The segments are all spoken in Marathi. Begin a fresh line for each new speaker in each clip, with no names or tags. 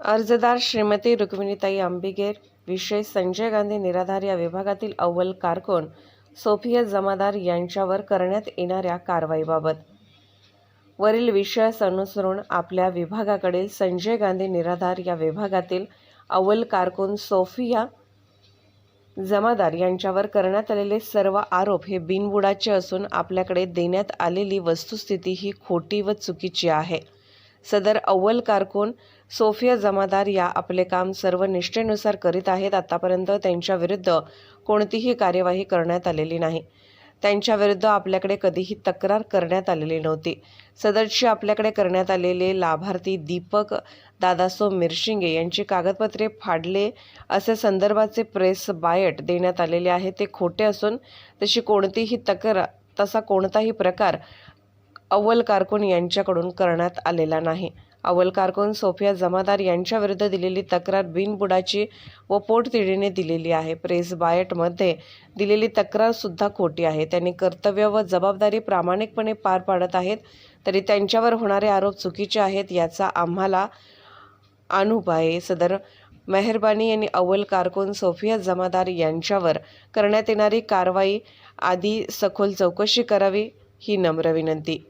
अर्जदार श्रीमती रुक्मिणीताई आंबिगेर विषय संजय गांधी निराधार या विभागातील अव्वल कारकून सोफिया जमादार यांच्यावर करण्यात येणाऱ्या कारवाईबाबत. वरील विषयास अनुसरून आपल्या विभागाकडील संजय गांधी निराधार या विभागातील अव्वल कारकून सोफिया जमादार यांच्यावर करण्यात आलेले सर्व आरोप हे बिनबुडाचे असून आपल्याकडे देण्यात आलेली वस्तुस्थिती ही खोटी व चुकीची आहे. सदर अव्वल कारकून सोफिया जमादार या आपले काम सर्व निष्ठेनुसार करीत आहेत. आतापर्यंत त्यांच्या विरुद्ध कोणतीही कार्यवाही करण्यात आलेली नाही. त्यांच्याविरुद्ध आपल्याकडे कधीही तक्रार करण्यात आलेली नव्हती. सदरची आपल्याकडे करण्यात आलेले लाभार्थी दीपक दादासो मिरशिंगे यांची कागदपत्रे फाडले असे संदर्भाचे प्रेस बायट देण्यात आलेले आहे. ते खोटे असून तशी कोणतीही तक्रार तसा कोणताही प्रकार अव्वल कारकून यांच्याकडून करण्यात आलेला नाही. अव्वल कारकून सोफिया जमादार यांच्याविरुद्ध दिलेली तक्रार बिनबुडाची व पोटतिडीने दिलेली आहे. प्रेस बायटमध्ये दिलेली तक्रारसुद्धा खोटी आहे. त्यांनी कर्तव्य व जबाबदारी प्रामाणिकपणे पार पाडत आहेत तरी त्यांच्यावर होणारे आरोप चुकीचे आहेत याचा आम्हाला अनुभव आहे. सदर मेहरबानी यांनी अव्वल कारकून सोफिया जमादार यांच्यावर करण्यात येणारी कारवाई आधी सखोल चौकशी करावी ही नम्र विनंती.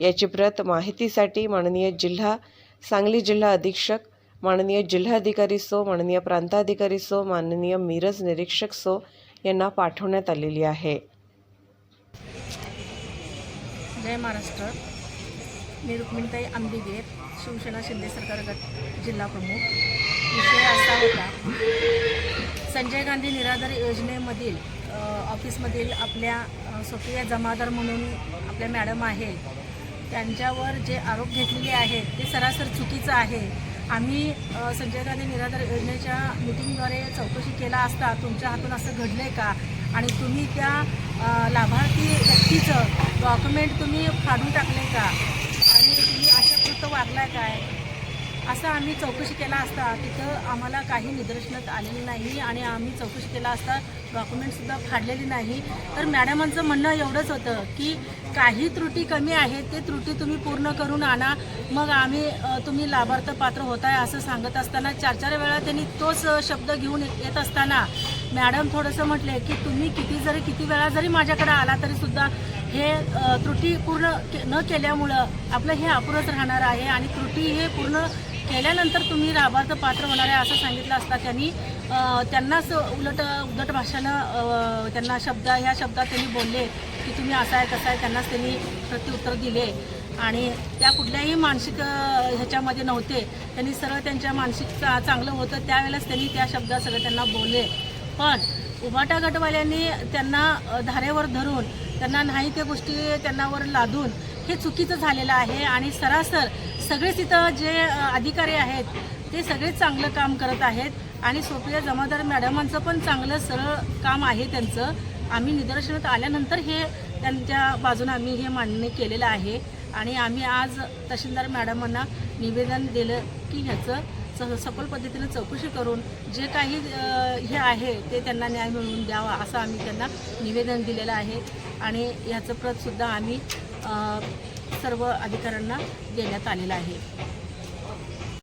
याची प्रत माहितीसाठी माननीय जिल्हा सांगली जिल्हा अधीक्षक माननीय जिल्हाधिकारी सो माननीय प्रांताधिकारी सो माननीय मिरज निरीक्षक सो यांना पाठवण्यात आलेली आहे.
जय महाराष्ट्र. मी रुक्मिणीताई आंबिगेर शिवसेना शिंदे सरकार गट जिल्हा प्रमुख. विषय असा होता संजय गांधी निराधार योजनेमधील ऑफिसमधील आपल्या अ, सोफिया जमादार म्हणून आपल्या मॅडम आहेत. त्यांच्यावर जे आरोप घेतलेले आहेत ते सरासर चुकीचं आहे. आम्ही संजय गांधी निराधार योजनेच्या मिटिंगद्वारे चौकशी केला असता तुमच्या हातून असं घडलं आहे का? आणि तुम्ही त्या लाभार्थी व्यक्तीचं डॉक्युमेंट तुम्ही फाडून टाकले का? आणि तुम्ही अशा कृत वागलाय काय? असं आम्ही चौकशी केला असता तिथं आम्हाला काही निदर्शनात आलेली नाही आणि आम्ही चौकशी केला असता डॉक्युमेंटसुद्धा फाडलेली नाही. तर मॅडमांचं म्हणणं एवढंच होतं की काही त्रुटी कमी आहेत ते त्रुटी तुम्ही पूर्ण करून आणा. मग आम्ही तुम्ही लाभार्थ पात्र होत आहे असं सांगत असताना चार चार वेळा त्यांनी तोच शब्द घेऊन येत असताना मॅडम थोडंसं म्हटले की तुम्ही किती जरी किती वेळा जरी माझ्याकडे आला तरीसुद्धा हे त्रुटी पूर्ण के- न केल्यामुळं आपलं हे अपुरंच राहणार आहे आणि त्रुटी हे पूर्ण केल्यानंतर तुम्ही लाभार्थ पात्र होणार आहे असं सांगितलं असता त्यांनी. त्यांनाच उलट उलट भाषानं त्यांना शब्द ह्या शब्दात त्यांनी बोलले की तुम्ही असं आहे कसं आहे त्यांनाच त्यांनी प्रत्युत्तर दिले. आणि त्या कुठल्याही मानसिक ह्याच्यामध्ये नव्हते. त्यांनी सरळ त्यांच्या मानसिक चा- चांगलं होतं त्यावेळेलाच त्यांनी त्या शब्दात सगळं त्यांना बोलले. पण उभाटा गटवाल्यांनी त्यांना धारेवर धरून त्यांना नाही त्या गोष्टी त्यांनावर लादून हे चुकीचं झालेलं आहे आणि सरासर सगळेच इथं जे अधिकारी आहेत ते सगळेच चांगलं काम करत आहेत आणि सोफिया जमादार मॅडमांचं पण चांगलं सरळ काम आहे त्यांचं. आम्ही निदर्शनात आल्यानंतर हे त्यांच्या बाजूने आम्ही हे मान्य केलेलं आहे आणि आम्ही आज तहसीलदार मॅडमांना निवेदन दिलं की ह्याचं स सखोल पद्धतीनं चौकशी करून जे काही हे आहे ते त्यांना न्याय मिळवून द्यावा असं आम्ही त्यांना निवेदन दिलेलं आहे. आणि ह्याचं प्रतसुद्धा आम्ही सर्व अधिकाऱ्यांना देण्यात आलेलं आहे.